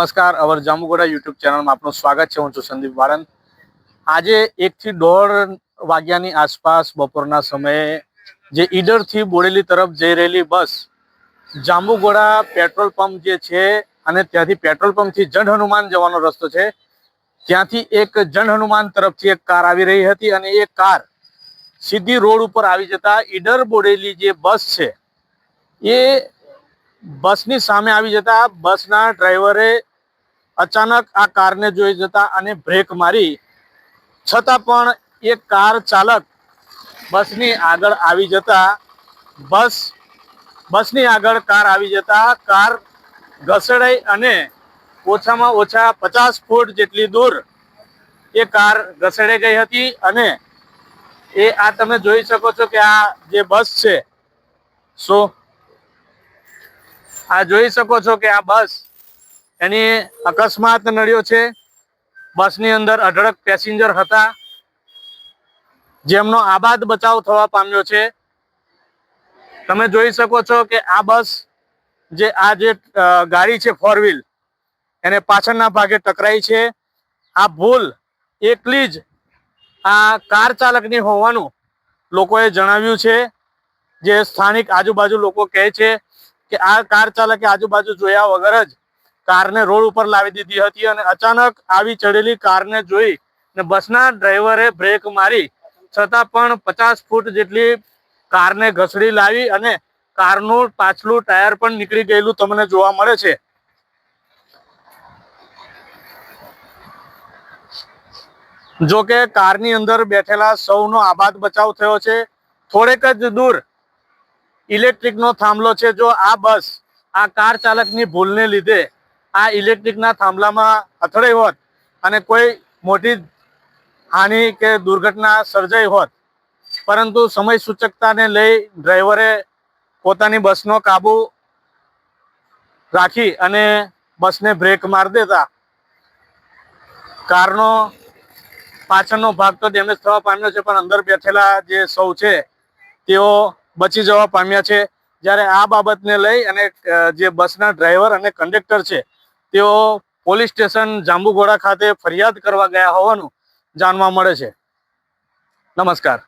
નમસ્કાર, અવર જાંબુગોડા યુટ્યુબ ચેનલમાં આપનું સ્વાગત છે. હું છું સંદીપ વાળંદ. આજે એકથી દોઢ વાગ્યાની આસપાસ બપોરના સમયે જે ઈડરથી બોડેલી તરફ જઈ રહેલી બસ જાંબુગોડા પેટ્રોલ પંપ જે છે અને ત્યાંથી પેટ્રોલ પંપથી જન હનુમાન જવાનો રસ્તો છે. ત્યાંથી એક જન હનુમાન તરફથી એક કાર આવી રહી હતી અને એ કાર સીધી રોડ ઉપર આવી જતા ઈડર બોડેલી જે બસ છે એ બસની સામે આવી જતા બસના ડ્રાઈવરે અચાનક આ કારને જોઈ જતા અને બ્રેક મારી. છતાં પણ એ કાર ચાલક બસની આગળ આવી જતા, બસ, બસની આગળ કાર આવી જતા, કાર ઘસડાઈ અને ઓછામાં ઓછા પચાસ ફૂટ જેટલી દૂર એ કાર ઘસડાઈ ગઈ હતી અને એ આ તમે જોઈ શકો છો કે આ જે બસ છે, શું? આ જોઈ શકો છો કે આ બસ એની અકસ્માત નડ્યો છે. બસની અંદર અઢળક પેસેન્જર હતા. જેમનો આબાદ બચાવ થવા પામ્યો છે. તમે જોઈ શકો છો કે આ બસ જે આ જે ગાડી છે ફોર વ્હીલ એને પાછળના ભાગે ટકરાઈ છે. આ ભૂલ એકલી જ આ કાર ચાલકની હોવાનું લોકોએ જણાવ્યું છે. જે સ્થાનિક આજુબાજુ લોકો કહે છે કે આ કાર ચાલકે આજુબાજુ જોયા વગર જ કારને રોડ ઉપર લાવી દીધી હતી અને અચાનક આવી ચડેલી કારને જોઈ ને બસના ડ્રાઈવરે બ્રેક મારી. છતાં પણ પચાસ ફૂટ જેટલી કારને ઘસડી લાવી અને કારનું પાછલું ટાયર પણ નીકળી ગયેલું તમને જોવા મળે છે. જો કે કારની અંદર બેઠેલા સૌનો આબાદ બચાવ થયો છે. થોડેક જ દૂર ઇલેક્ટ્રિકનો થાંભલો છે. જો આ બસ આ કાર ચાલકની ભૂલને લીધે આ ઇલેક્ટ્રિકના થાંભલામાં અથડાઈ હોત અને કોઈ મોટી હાનિ કે દુર્ઘટના સર્જાઈ હોત. પરંતુ સમય સૂચકતાને લઈ ડ્રાઈવરે પોતાની બસનો કાબુ રાખી અને બસને બ્રેક મારી દેતા. કારનો પાછળનો ભાગ તો ડેમેજ થવા પામ્યો છે, પણ અંદર બેઠેલા જે સૌ છે, તેઓ બચી જવા પામ્યા છે. જ્યારે આ બાબતને લઈ અને જે બસના ડ્રાઈવર અને કંડક્ટર છે તેઓ પોલીસ સ્ટેશન જાંબુઘોડા ખાતે ફરિયાદ કરવા ગયા હોવાનું જાણવા મળે છે. નમસ્કાર.